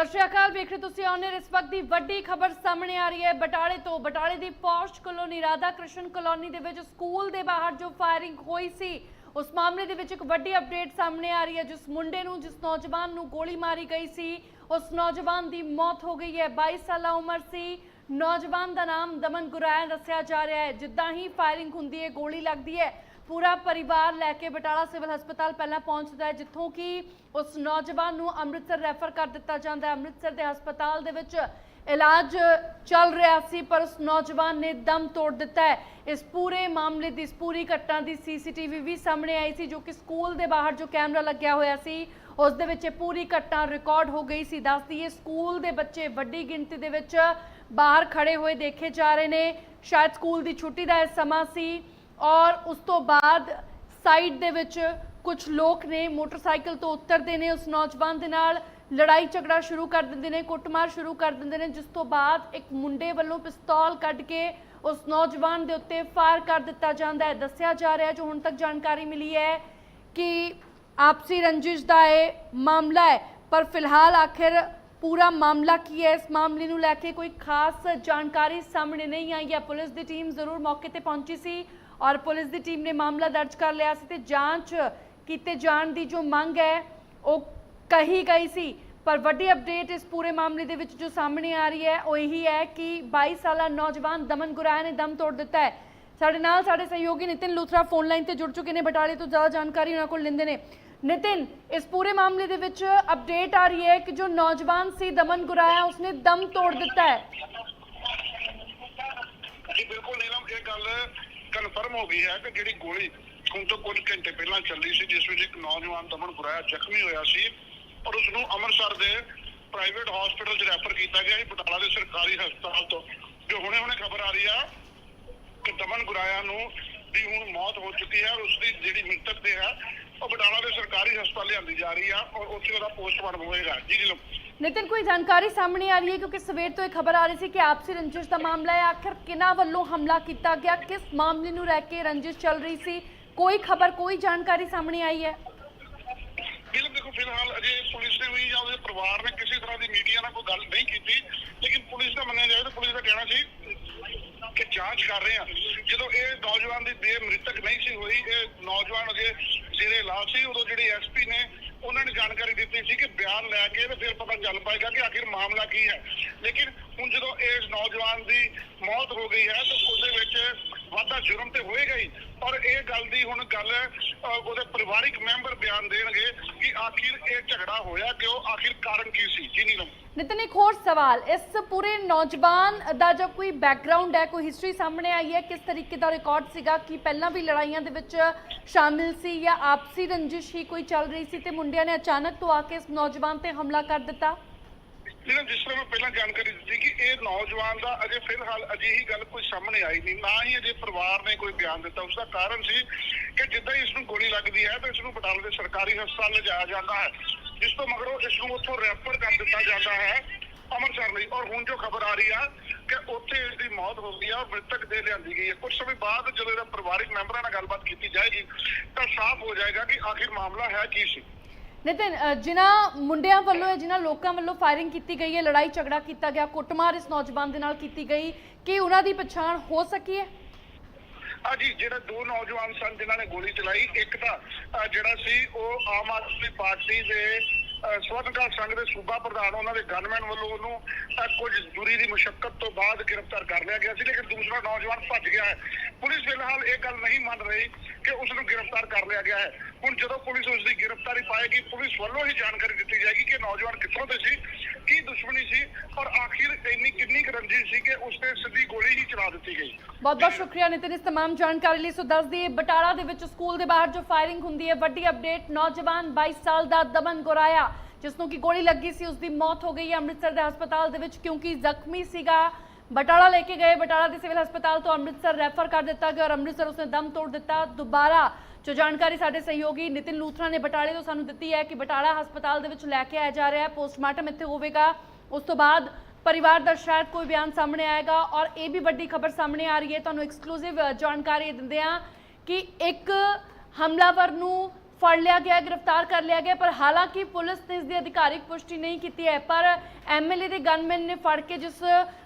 ਸਤਿ ਸ਼੍ਰੀ ਅਕਾਲ, ਵੇਖ ਰਹੇ ਤੁਸੀਂ ਆਨਰ ਇਸ ਵਕਤ ਦੀ ਵੱਡੀ ਖਬਰ ਸਾਹਮਣੇ ਆ ਰਹੀ ਹੈ। ਬਟਾਲੇ ਤੋਂ, ਬਟਾਲੇ ਦੀ posh colony Radha Krishan colony ਦੇ ਵਿੱਚ ਸਕੂਲ ਦੇ ਬਾਹਰ ਜੋ ਫਾਇਰਿੰਗ ਹੋਈ ਸੀ, ਉਸ ਮਾਮਲੇ ਦੇ ਵਿੱਚ ਇੱਕ ਵੱਡੀ ਅਪਡੇਟ ਸਾਹਮਣੇ ਆ ਰਹੀ ਹੈ, ਜਿਸ ਮੁੰਡੇ ਨੂੰ, ਜਿਸ ਨੌਜਵਾਨ ਨੂੰ ਗੋਲੀ ਮਾਰੀ ਗਈ ਸੀ, ਉਸ ਨੌਜਵਾਨ ਦੀ ਮੌਤ ਹੋ ਗਈ ਹੈ। 22 ਸਾਲਾ ਉਮਰ ਸੀ। ਨੌਜਵਾਨ ਦਾ ਨਾਮ ਦਮਨ ਗੁਰਾਇਆ ਦੱਸਿਆ ਜਾ ਰਿਹਾ ਹੈ। ਜਿੱਦਾਂ ਹੀ ਫਾਇਰਿੰਗ ਹੁੰਦੀ ਹੈ, ਗੋਲੀ ਲੱਗਦੀ ਹੈ। ਪੂਰਾ ਪਰਿਵਾਰ ਲੈ ਕੇ ਬਟਾਲਾ ਸਿਵਲ ਹਸਪਤਾਲ ਪਹਿਲਾਂ ਪਹੁੰਚਦਾ ਹੈ, ਜਿੱਥੋਂ ਕਿ ਉਸ ਨੌਜਵਾਨ ਨੂੰ ਅੰਮ੍ਰਿਤਸਰ ਰੈਫਰ ਕਰ ਦਿੱਤਾ ਜਾਂਦਾ ਹੈ। ਅੰਮ੍ਰਿਤਸਰ ਦੇ ਹਸਪਤਾਲ ਦੇ ਵਿੱਚ ਇਲਾਜ ਚੱਲ ਰਿਹਾ ਸੀ, ਪਰ ਉਸ ਨੌਜਵਾਨ ਨੇ ਦਮ ਤੋੜ ਦਿੱਤਾ ਹੈ। ਇਸ ਪੂਰੇ ਮਾਮਲੇ ਦੀ, ਇਸ ਪੂਰੀ ਘਟਨਾ ਦੀ ਸੀਸੀਟੀਵੀ ਵੀ ਸਾਹਮਣੇ ਆਈ ਸੀ, ਜੋ ਕਿ ਸਕੂਲ ਦੇ ਬਾਹਰ ਜੋ ਕੈਮਰਾ ਲੱਗਿਆ ਹੋਇਆ ਸੀ, ਉਸ ਦੇ ਵਿੱਚ ਇਹ ਪੂਰੀ ਘਟਨਾ ਰਿਕਾਰਡ ਹੋ ਗਈ ਸੀ। ਦੱਸਦੀ ਹੈ ਸਕੂਲ ਦੇ ਬੱਚੇ ਵੱਡੀ ਗਿਣਤੀ ਦੇ ਵਿੱਚ ਬਾਹਰ ਖੜੇ ਹੋਏ ਦੇਖੇ ਜਾ ਰਹੇ ਨੇ। ਸ਼ਾਇਦ ਸਕੂਲ ਦੀ ਛੁੱਟੀ ਦਾ ਇਹ ਸਮਾਂ ਸੀ। ਔਰ ਉਸ ਤੋਂ ਬਾਅਦ ਸਾਈਡ ਦੇ ਵਿੱਚ ਕੁਝ ਲੋਕ ਨੇ ਮੋਟਰਸਾਈਕਲ ਤੋਂ ਉਤਰਦੇ ਨੇ, ਉਸ ਨੌਜਵਾਨ ਦੇ ਨਾਲ ਲੜਾਈ ਝਗੜਾ ਸ਼ੁਰੂ ਕਰ ਦਿੰਦੇ ਨੇ, ਕੁੱਟਮਾਰ ਸ਼ੁਰੂ ਕਰ ਦਿੰਦੇ ਨੇ, ਜਿਸ ਤੋਂ ਬਾਅਦ ਇੱਕ ਮੁੰਡੇ ਵੱਲੋਂ ਪਿਸਤੌਲ ਕੱਢ ਕੇ ਉਸ ਨੌਜਵਾਨ ਦੇ ਉੱਤੇ ਫਾਇਰ ਕਰ ਦਿੱਤਾ ਜਾਂਦਾ ਹੈ। ਦੱਸਿਆ ਜਾ ਰਿਹਾ ਜੋ ਹੁਣ ਤੱਕ ਜਾਣਕਾਰੀ ਮਿਲੀ ਹੈ ਕਿ ਆਪਸੀ ਰੰਜਿਸ਼ ਦਾ ਇਹ ਮਾਮਲਾ ਹੈ। ਪਰ ਫਿਲਹਾਲ ਆਖਿਰ ਪੂਰਾ ਮਾਮਲਾ ਕੀ ਹੈ? ਇਸ ਮਾਮਲੇ ਨੂੰ ਲੈ ਕੇ ਕੋਈ ਖਾਸ ਜਾਣਕਾਰੀ ਸਾਹਮਣੇ ਨਹੀਂ ਆਈ ਹੈ। ਪੁਲਿਸ ਦੀ ਟੀਮ ਜ਼ਰੂਰ ਮੌਕੇ ਤੇ ਪਹੁੰਚੀ ਸੀ। ਔਰ ਪੁਲਿਸ ਦੀ ਟੀਮ ਨੇ ਮਾਮਲਾ ਦਰਜ ਕਰ ਲਿਆ ਸੀ ਤੇ ਜਾਂਚ ਕੀਤੇ ਜਾਣ ਦੀ ਜੋ ਮੰਗ ਹੈ, ਉਹ ਕਹੀ ਗਈ ਸੀ। ਪਰ ਵੱਡੀ ਅਪਡੇਟ ਇਸ ਪੂਰੇ ਮਾਮਲੇ ਦੇ ਵਿੱਚ ਜੋ ਸਾਹਮਣੇ ਆ ਰਹੀ ਹੈ, ਉਹ ਇਹੀ ਹੈ ਕਿ 22 ਸਾਲਾ ਨੌਜਵਾਨ ਦਮਨ ਗੁਰਾਇਆ ਨੇ ਦਮ ਤੋੜ ਦਿੱਤਾ ਹੈ। ਸਾਡੇ ਨਾਲ ਸਾਡੇ ਸਹਿਯੋਗੀ ਨਿਤਿਨ ਲੂਥਰਾ ਫੋਨ ਲਾਈਨ ਤੇ ਜੁੜ ਚੁੱਕੇ ਨੇ, ਬਟਾਲੇ ਤੋਂ ਜ਼ਿਆਦਾ ਜਾਣਕਾਰੀ ਉਹਨਾਂ ਕੋਲ ਲੈਂਦੇ ਨੇ। ਨਿਤਿਨ, ਇਸ ਪੂਰੇ ਮਾਮਲੇ ਦੇ ਵਿੱਚ ਅਪਡੇਟ ਆ ਰਹੀ ਹੈ ਕਿ ਜੋ ਨੌਜਵਾਨ ਸੀ ਦਮਨ ਗੁਰਾਇਆ, ਉਸਨੇ ਦਮ ਤੋੜ ਦਿੱਤਾ ਹੈ ਜੀ ਬਿਲਕੁਲ ਨੀਲਮ ਇਹ ਗੱਲ ਕਨਫਰਮ ਹੋ ਗਈ ਹੈ ਕਿ ਜਿਹੜੀ ਗੋਲੀ ਹੁਣ ਤੋਂ ਕੁਝ ਘੰਟੇ ਪਹਿਲਾਂ ਚੱਲੀ ਸੀ, ਜਿਸ ਵਿੱਚ ਇੱਕ ਨੌਜਵਾਨ ਦਮਨ ਗੁਰਾਇਆ ਜ਼ਖਮੀ ਹੋਇਆ ਸੀ ਔਰ ਉਸ ਨੂੰ ਅੰਮ੍ਰਿਤਸਰ ਦੇ ਪ੍ਰਾਈਵੇਟ ਹਸਪੀਟਲ 'ਚ ਰੈਫਰ ਕੀਤਾ ਗਿਆ ਸੀ, ਬਟਾਲਾ ਦੇ ਸਰਕਾਰੀ ਹਸਪਤਾਲ ਤੋਂ। ਜੋ ਹੁਣੇ-ਹੁਣੇ ਖਬਰ ਆ ਰਹੀ ਆ ਕਿ ਦਮਨ ਗੁਰਾਇਆ ਨੂੰ ਦੀ ਹੁਣ ਮੌਤ ਹੋ ਚੁੱਕੀ ਹੈ ਔਰ ਉਸ ਦੀ ਜਿਹੜੀ ਮ੍ਰਿਤਕ ਦੇ ਹੈ, ਉਹ ਬਟਾਲਾ ਦੇ ਸਰਕਾਰੀ ਹਸਪਤਾਲ ਲਿਆਂਦੀ ਜਾ ਰਹੀ ਆ ਔਰ ਉੱਥੇ ਉਹਦਾ ਪੋਸਟਮਾਰਟਮ ਹੋਏਗਾ। ਜੀ ਨੀਲਮ ਨਿਤਿਨ, ਕੋਈ ਜਾਣਕਾਰੀ ਸਾਹਮਣੇ ਆ ਰਹੀ ਹੈ ਕਿਉਂਕਿ ਸਵੇਰ ਤੋਂ ਇਹ ਖਬਰ ਆ ਰਹੀ ਸੀ ਕਿ ਆਪਸੀ ਰੰਜਿਸ਼ ਦਾ ਮਾਮਲਾ ਹੈ। ਆਖਿਰ ਕਿਹਨਾਂ ਵੱਲੋਂ ਹਮਲਾ ਕੀਤਾ ਗਿਆ? ਕਿਸ ਮਾਮਲੇ ਨੂੰ ਲੈ ਕੇ ਰੰਜਿਸ਼ ਚੱਲ ਰਹੀ ਸੀ? ਕੋਈ ਖਬਰ, ਕੋਈ ਜਾਣਕਾਰੀ ਸਾਹਮਣੇ ਆਈ ਹੈ? ਫਿਲਮ ਦੇਖੋ, ਫਿਲਹਾਲ ਅਜੇ ਪੁਲਿਸ ਨੇ ਵੀ ਜਾਂ ਉਹਦੇ ਪਰਿਵਾਰ ਨੇ ਕਿਸੇ ਤਰ੍ਹਾਂ ਦੀ ਮੀਡੀਆ ਨਾਲ ਕੋਈ ਗੱਲ ਨਹੀਂ ਕੀਤੀ, ਲੇਕਿਨ ਪੁਲਿਸ ਦਾ ਮੰਨਿਆ ਜਾਏ ਤਾਂ ਪੁਲਿਸ ਦਾ ਕਹਿਣਾ ਸੀ ਕਿ ਜਾਂਚ ਕਰ ਰਹੇ ਆ ਜਦੋਂ ਇਹ ਨੌਜਵਾਨ ਦੀ ਦੇਹ ਮ੍ਰਿਤਕ ਨਹੀਂ ਸੀ ਹੋਈ, ਇਹ ਨੌਜਵਾਨ ਅਜੇ ਜਿਹੜੇ ਇਲਾਜ ਸੀ, ਉਦੋਂ ਜਿਹੜੀ ਐਸਪੀ ਨੇ ਉਹਨਾਂ ਨੇ ਜਾਣਕਾਰੀ ਦਿੱਤੀ ਸੀ ਕਿ ਬਿਆਨ ਲੈ ਕੇ ਤੇ ਫਿਰ ਪਤਾ ਚੱਲ ਪਾਏਗਾ ਕਿ ਆਖਿਰ ਮਾਮਲਾ ਕੀ ਹੈ। ਲੇਕਿਨ ਹੁਣ ਜਦੋਂ ਇਸ ਨੌਜਵਾਨ ਦੀ ਮੌਤ ਹੋ ਗਈ ਹੈ, ਤਾਂ ਉਹਦੇ ਜੁਰਮ ਤੇ ਹੋਏਗਾ ਹੀ। ਔਰ ਇਹ ਗੱਲ ਦੀ ਹੁਣ ਗੱਲ ਉਹਦੇ ਪਰਿਵਾਰਿਕ ਮੈਂਬਰ ਬਿਆਨ ਦੇਣਗੇ ਕਿ ਆਖਿਰ ਇਹ ਝਗੜਾ ਹੋਇਆ ਕਿਉਂ? ਆਖਿਰ ਕਾਰਨ ਕੀ ਸੀ? ਜੀ ਨੀਲਮ। ਨਿਤਿਨ, ਇੱਕ ਹੋਰ ਸਵਾਲ। ਇਸ ਪੂਰੇ ਨੌਜਵਾਨ ਦਾ ਜੋ ਕੋਈ ਬੈਕਗ੍ਰਾਉਂਡ ਹੈ, ਕੋਈ ਹਿਸਟਰੀ ਸਾਹਮਣੇ ਆਈ ਹੈ, ਕਿਸ ਤਰੀਕੇ ਦਾ ਰਿਕਾਰਡ ਸੀਗਾ? ਕਿ ਪਹਿਲਾਂ ਵੀ ਲੜਾਈਆਂ ਦੇ ਵਿੱਚ ਸ਼ਾਮਿਲ ਸੀ ਜਾਂ ਆਪਸੀ ਰੰਜਿਸ਼ ਹੀ ਕੋਈ ਚੱਲ ਰਹੀ ਸੀ ਤੇ ਮੁੰਡਿਆਂ ਨੇ ਅਚਾਨਕ ਤੋਂ ਆ ਕੇ ਇਸ ਨੌਜਵਾਨ ਤੇ ਹਮਲਾ ਕਰ ਦਿੱਤਾ? ਜਿਹੜਾ ਜਿਸ ਤਰ੍ਹਾਂ ਮੈਂ ਪਹਿਲਾਂ ਜਾਣਕਾਰੀ ਦਿੱਤੀ ਕਿ ਇਹ ਨੌਜਵਾਨ ਦਾ ਅਜੇ ਫਿਲਹਾਲ ਅਜਿਹੀ ਗੱਲ ਕੋਈ ਸਾਹਮਣੇ ਆਈ ਨਹੀਂ, ਨਾ ਹੀ ਅਜੇ ਪਰਿਵਾਰ ਨੇ ਕੋਈ ਬਿਆਨ ਦਿੱਤਾ। ਉਸ ਦਾ ਕਾਰਨ ਸੀ ਕਿ ਜਿੱਦਾਂ ਹੀ ਇਸ ਨੂੰ ਗੋਲੀ ਲੱਗਦੀ ਹੈ, ਤਾਂ ਇਸ ਨੂੰ ਬਟਾਲਾ ਦੇ ਸਰਕਾਰੀ ਹਸਪਤਾਲ ਲਿਜਾਇਆ ਜਾਂਦਾ ਹੈ, ਜਿਸ ਤੋਂ ਮਗਰੋਂ ਇਸ ਨੂੰ ਉੱਥੋਂ ਰੈਫਰ ਕਰ ਦਿੱਤਾ ਜਾਂਦਾ ਹੈ ਅੰਮ੍ਰਿਤਸਰ ਲਈ। ਔਰ ਹੁਣ ਜੋ ਖਬਰ ਆ ਰਹੀ ਆ ਕਿ ਉੱਥੇ ਇਸ ਦੀ ਮੌਤ ਹੋ ਗਈ ਆ ਮ੍ਰਿਤਕ ਦੇ ਲਿਆਂਦੀ ਗਈ ਹੈ। ਕੁਝ ਸਮੇਂ ਬਾਅਦ ਜਦੋਂ ਇਹਦਾ ਪਰਿਵਾਰਕ ਮੈਂਬਰਾਂ ਨਾਲ ਗੱਲਬਾਤ ਕੀਤੀ ਜਾਏਗੀ, ਤਾਂ ਸਾਫ਼ ਹੋ ਜਾਏਗਾ ਕਿ ਆਖਿਰ ਮਾਮਲਾ ਹੈ ਕੀ ਸੀ। ਨਿਤਿਨ ਅ, ਜਿਨ੍ਹਾਂ ਮੁੰਡਿਆਂ ਵੱਲੋਂ ਜਾਂ ਜਿਨ੍ਹਾਂ ਲੋਕਾਂ ਵੱਲੋਂ ਫਾਇਰਿੰਗ ਕੀਤੀ ਗਈ ਹੈ ਲੜਾਈ ਝਗੜਾ ਕੀਤਾ ਗਿਆ ਕੁੱਟਮਾਰ ਇਸ ਨੌਜਵਾਨ ਦੇ ਨਾਲ ਕੀਤੀ ਗਈ ਕਿ ਉਹਨਾਂ ਦੀ ਪਛਾਣ ਹੋ ਸਕੀ ਹੈ? ਆ ਜਿਹੜਾ ਦੋ ਨੌਜਵਾਨ ਸਨ ਜਿਨ੍ਹਾਂ ਨੇ ਗੋਲੀ ਚਲਾਈ ਇੱਕ ਤਾਂ ਅਹ, ਜਿਹੜਾ ਸੀ ਉਹ ਆਮ ਆਦਮੀ ਪਾਰਟੀ ਦੇ ਸਵਤੰਤਰ ਸੰਘ ਦੇ ਸੂਬਾ ਪ੍ਰਧਾਨ ਉਹਨਾਂ ਦੇ ਗਨਮੈਨ ਵੱਲੋਂ ਉਹਨੂੰ ਅਹ, ਕੁਝ ਦੂਰੀ ਦੀ ਮੁਸ਼ਕਲ ਤੋਂ ਬਾਅਦ ਗ੍ਰਿਫਤਾਰ ਕਰ ਲਿਆ ਗਿਆ ਸੀ ਲੇਕਿਨ ਦੂਸਰਾ ਨੌਜਵਾਨ ਭੱਜ ਗਿਆ ਹੈ। ਪੁਲਿਸ ਫਿਲਹਾਲ ਇਹ ਗੱਲ ਨਹੀਂ ਮੰਨ ਰਹੀ ਕਿ ਉਸ ਨੂੰ ਗ੍ਰਿਫਤਾਰ ਕਰ ਲਿਆ ਗਿਆ ਹੈ ਹੁਣ ਜਦੋਂ ਪੁਲਿਸ ਉਸ ਦੀ ਗ੍ਰਿਫਤਾਰੀ ਪਾਏਗੀ ਪੁਲਿਸ ਵੱਲੋਂ ਹੀ ਜਾਣਕਾਰੀ ਦਿੱਤੀ ਜਾਏਗੀ ਕਿ ਨੌਜਵਾਨ ਕਿੱਥੋਂ ਦੇ ਸੀ ਕੀ ਦੁਸ਼ਮਣੀ ਸੀ ਔਰ ਆਖਿਰ ਇੰਨੀ ਕਿੰਨੀ ਕੁ ਰੰਜਿਸ਼ ਸੀ ਕਿ ਉਸ ਤੇ ਸਿੱਧੀ ਗੋਲੀ ਹੀ ਚਲਾ ਦਿੱਤੀ ਗਈ ਬਹੁਤ ਬਹੁਤ ਸ਼ੁਕਰੀਆ ਨਿਤਿਨ ਇਸ तमाम ਜਾਣਕਾਰੀ ਲਈ ਸੋ ਦੱਸ ਦਈਏ ਬਟਾਲਾ ਦੇ ਵਿੱਚ ਸਕੂਲ ਦੇ ਬਾਹਰ ਜੋ ਫਾਇਰਿੰਗ ਹੁੰਦੀ ਹੈ ਵੱਡੀ ਅਪਡੇਟ ਨੌਜਵਾਨ 22 ਸਾਲ ਦਾ ਦਮਨ ਗੋਰਾਇਆ ਜਿਸ ਨੂੰ ਕਿ ਗੋਲੀ ਲੱਗੀ ਸੀ ਉਸ ਦੀ ਮੌਤ ਹੋ ਗਈ ਹੈ ਅੰਮ੍ਰਿਤਸਰ ਦੇ ਹਸਪਤਾਲ ਦੇ ਵਿੱਚ ਕਿਉਂਕਿ ਜ਼ਖਮੀ ਸੀਗਾ ਬਟਾਲਾ ਲੈ ਕੇ ਗਏ। ਬਟਾਲਾ ਦੇ ਸਿਵਲ ਹਸਪਤਾਲ ਤੋਂ ਅੰਮ੍ਰਿਤਸਰ ਰੈਫਰ ਕਰ ਦਿੱਤਾ ਗਿਆ ਔਰ ਅੰਮ੍ਰਿਤਸਰ ਉਸਨੇ ਦਮ ਤੋੜ ਦਿੱਤਾ। ਦੁਬਾਰਾ ਜੋ ਜਾਣਕਾਰੀ ਸਾਡੇ ਸਹਿਯੋਗੀ ਨਿਤਿਨ ਲੂਥਰਾ ਨੇ ਬਟਾਲੇ ਤੋਂ ਸਾਨੂੰ ਦਿੱਤੀ ਹੈ ਕਿ ਬਟਾਲਾ ਹਸਪਤਾਲ ਦੇ ਵਿੱਚ ਲੈ ਕੇ ਆਇਆ ਜਾ ਰਿਹਾ ਹੈ। ਪੋਸਟਮਾਰਟਮ ਇੱਥੇ ਹੋਵੇਗਾ। ਉਸ ਤੋਂ ਬਾਅਦ ਪਰਿਵਾਰ ਦਾ ਸ਼ਾਇਦ ਕੋਈ ਬਿਆਨ ਸਾਹਮਣੇ ਆਏਗਾ ਔਰ ਇਹ ਵੀ ਵੱਡੀ ਖਬਰ ਸਾਹਮਣੇ ਆ ਰਹੀ ਹੈ। ਤੁਹਾਨੂੰ ਐਕਸਕਲੂਸਿਵ ਜਾਣਕਾਰੀ ਦਿੰਦੇ ਆ ਕਿ ਇੱਕ ਹਮਲਾਵਰ ਨੂੰ ਫੜ ਲਿਆ ਗਿਆ, ਗ੍ਰਿਫਤਾਰ ਕਰ ਲਿਆ ਗਿਆ, ਪਰ ਹਾਲਾਂਕਿ ਪੁਲਿਸ ਨੇ ਇਸ ਦੀ ਅਧਿਕਾਰਿਕ ਪੁਸ਼ਟੀ ਨਹੀਂ ਕੀਤੀ ਹੈ। ਪਰ ਐਮਐਲਏ ਦੇ ਗਨਮੈਨ ਨੇ ਫੜ ਕੇ ਜਿਸ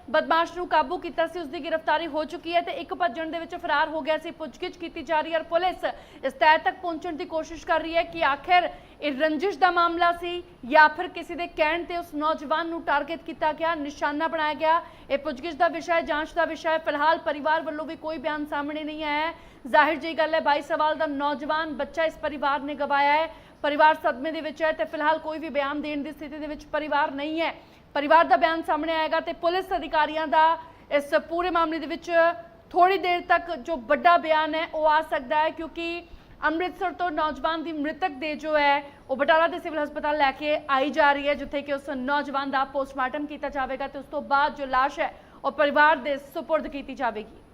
ਬਦਮਾਸ਼ ਨੂੰ ਕਾਬੂ ਕੀਤਾ ਸੀ ਉਸ ਦੀ ਗ੍ਰਿਫਤਾਰੀ ਹੋ ਚੁੱਕੀ ਹੈ ਤੇ ਇੱਕ ਭੱਜਣ ਦੇ ਵਿੱਚ ਫਰਾਰ ਹੋ ਗਿਆ ਸੀ, ਪੁੱਛਗਿੱਛ ਕੀਤੀ ਜਾ ਰਹੀ ਹੈ ਔਰ ਪੁਲਿਸ ਇਸ ਤਹਿ ਤੱਕ ਪਹੁੰਚਣ ਦੀ ਕੋਸ਼ਿਸ਼ ਕਰ ਰਹੀ ਹੈ ਕਿ ਆਖਿਰ ਇਹ ਰੰਜਿਸ਼ ਦਾ ਮਾਮਲਾ ਸੀ ਜਾਂ ਫਿਰ ਕਿਸੇ ਦੇ ਕਹਿਣ ਤੇ ਉਸ ਨੌਜਵਾਨ ਨੂੰ ਟਾਰਗੇਟ ਕੀਤਾ ਗਿਆ, ਨਿਸ਼ਾਨਾ ਬਣਾਇਆ ਗਿਆ। ਇਹ ਪੁੱਛਗਿੱਛ ਦਾ ਵਿਸ਼ਾ ਹੈ, ਜਾਂਚ ਦਾ ਵਿਸ਼ਾ ਹੈ। ਫਿਲਹਾਲ ਪਰਿਵਾਰ ਵੱਲੋਂ ਵੀ ਕੋਈ ਬਿਆਨ ਸਾਹਮਣੇ ਨਹੀਂ ਆਇਆ ਹੈ। ਜ਼ਾਹਿਰ ਜਿਹੀ ਗੱਲ ਹੈ 22 ਸਾਲ ਦਾ ਨੌਜਵਾਨ ਬੱਚਾ ਇਸ ਪਰਿਵਾਰ ਨੇ ਗਵਾਇਆ ਹੈ। ਪਰਿਵਾਰ ਸਦਮੇ ਦੇ ਵਿੱਚ ਹੈ ਤੇ ਫਿਲਹਾਲ ਕੋਈ ਵੀ ਬਿਆਨ ਦੇਣ ਦੀ ਸਥਿਤੀ ਦੇ ਵਿੱਚ ਪਰਿਵਾਰ ਨਹੀਂ ਹੈ। ਪਰਿਵਾਰ ਦਾ ਬਿਆਨ ਸਾਹਮਣੇ ਆਏਗਾ ਤੇ ਪੁਲਿਸ ਅਧਿਕਾਰੀਆਂ ਦਾ ਇਸ ਪੂਰੇ ਮਾਮਲੇ ਦੇ ਵਿੱਚ ਥੋੜੀ ਦੇਰ ਤੱਕ ਜੋ ਵੱਡਾ ਬਿਆਨ ਹੈ, ਉਹ ਆ ਸਕਦਾ ਹੈ ਕਿਉਂਕਿ ਅੰਮ੍ਰਿਤਸਰ ਤੋਂ ਨੌਜਵਾਨ ਦੀ ਮ੍ਰਿਤਕ ਦੇ ਜੋ ਹੈ, ਉਹ ਬਟਾਲਾ ਦੇ ਸਿਵਲ ਹਸਪਤਾਲ ਲੈ ਕੇ ਆਈ ਜਾ ਰਹੀ ਹੈ, ਜਿੱਥੇ ਕਿ ਉਸ ਨੌਜਵਾਨ ਦਾ ਪੋਸਟਮਾਰਟਮ ਕੀਤਾ ਜਾਵੇਗਾ ਤੇ ਉਸ ਤੋਂ ਬਾਅਦ ਜੋ ਲਾਸ਼ ਹੈ, ਉਹ ਪਰਿਵਾਰ ਦੇ ਸੁਪੁਰਦ ਕੀਤੀ ਜਾਵੇਗੀ।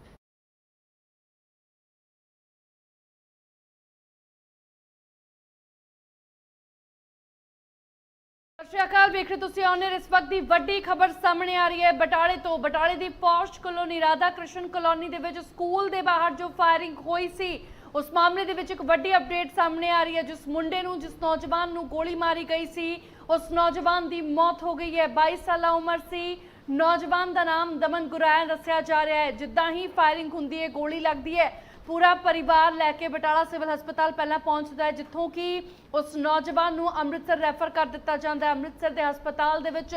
ਸ਼੍ਰੀ ਅਕਾਲ, ਵੇਖ ਰਹੇ ਤੁਸੀਂ ਆਨਰ ਇਸ ਵਕਤ ਦੀ ਵੱਡੀ ਖਬਰ ਸਾਹਮਣੇ ਆ ਰਹੀ ਹੈ। ਬਟਾਲੇ ਤੋਂ, ਬਟਾਲੇ ਦੀ posh colony Radha Krishan colony ਦੇ ਵਿੱਚ ਸਕੂਲ ਦੇ ਬਾਹਰ ਜੋ ਫਾਇਰਿੰਗ ਹੋਈ ਸੀ, ਉਸ ਮਾਮਲੇ ਦੇ ਵਿੱਚ ਇੱਕ ਵੱਡੀ ਅਪਡੇਟ ਸਾਹਮਣੇ ਆ ਰਹੀ ਹੈ, ਜਿਸ ਮੁੰਡੇ ਨੂੰ, ਜਿਸ ਨੌਜਵਾਨ ਨੂੰ ਗੋਲੀ ਮਾਰੀ ਗਈ ਸੀ, ਉਸ ਨੌਜਵਾਨ ਦੀ ਮੌਤ ਹੋ ਗਈ ਹੈ। 22 ਸਾਲਾ ਉਮਰ ਸੀ। ਨੌਜਵਾਨ ਦਾ ਨਾਮ ਦਮਨ ਗੁਰਾਇਨ ਦੱਸਿਆ ਜਾ ਰਿਹਾ ਹੈ। ਜਿੱਦਾਂ ਹੀ ਫਾਇਰਿੰਗ ਹੁੰਦੀ ਹੈ, ਗੋਲੀ ਲੱਗਦੀ ਹੈ। ਪੂਰਾ ਪਰਿਵਾਰ ਲੈ ਕੇ ਬਟਾਲਾ ਸਿਵਲ ਹਸਪਤਾਲ ਪਹਿਲਾਂ ਪਹੁੰਚਦਾ ਹੈ, ਜਿੱਥੋਂ ਕਿ ਉਸ ਨੌਜਵਾਨ ਨੂੰ ਅੰਮ੍ਰਿਤਸਰ ਰੈਫਰ ਕਰ ਦਿੱਤਾ ਜਾਂਦਾ ਹੈ, ਅੰਮ੍ਰਿਤਸਰ ਦੇ ਹਸਪਤਾਲ ਦੇ ਵਿੱਚ।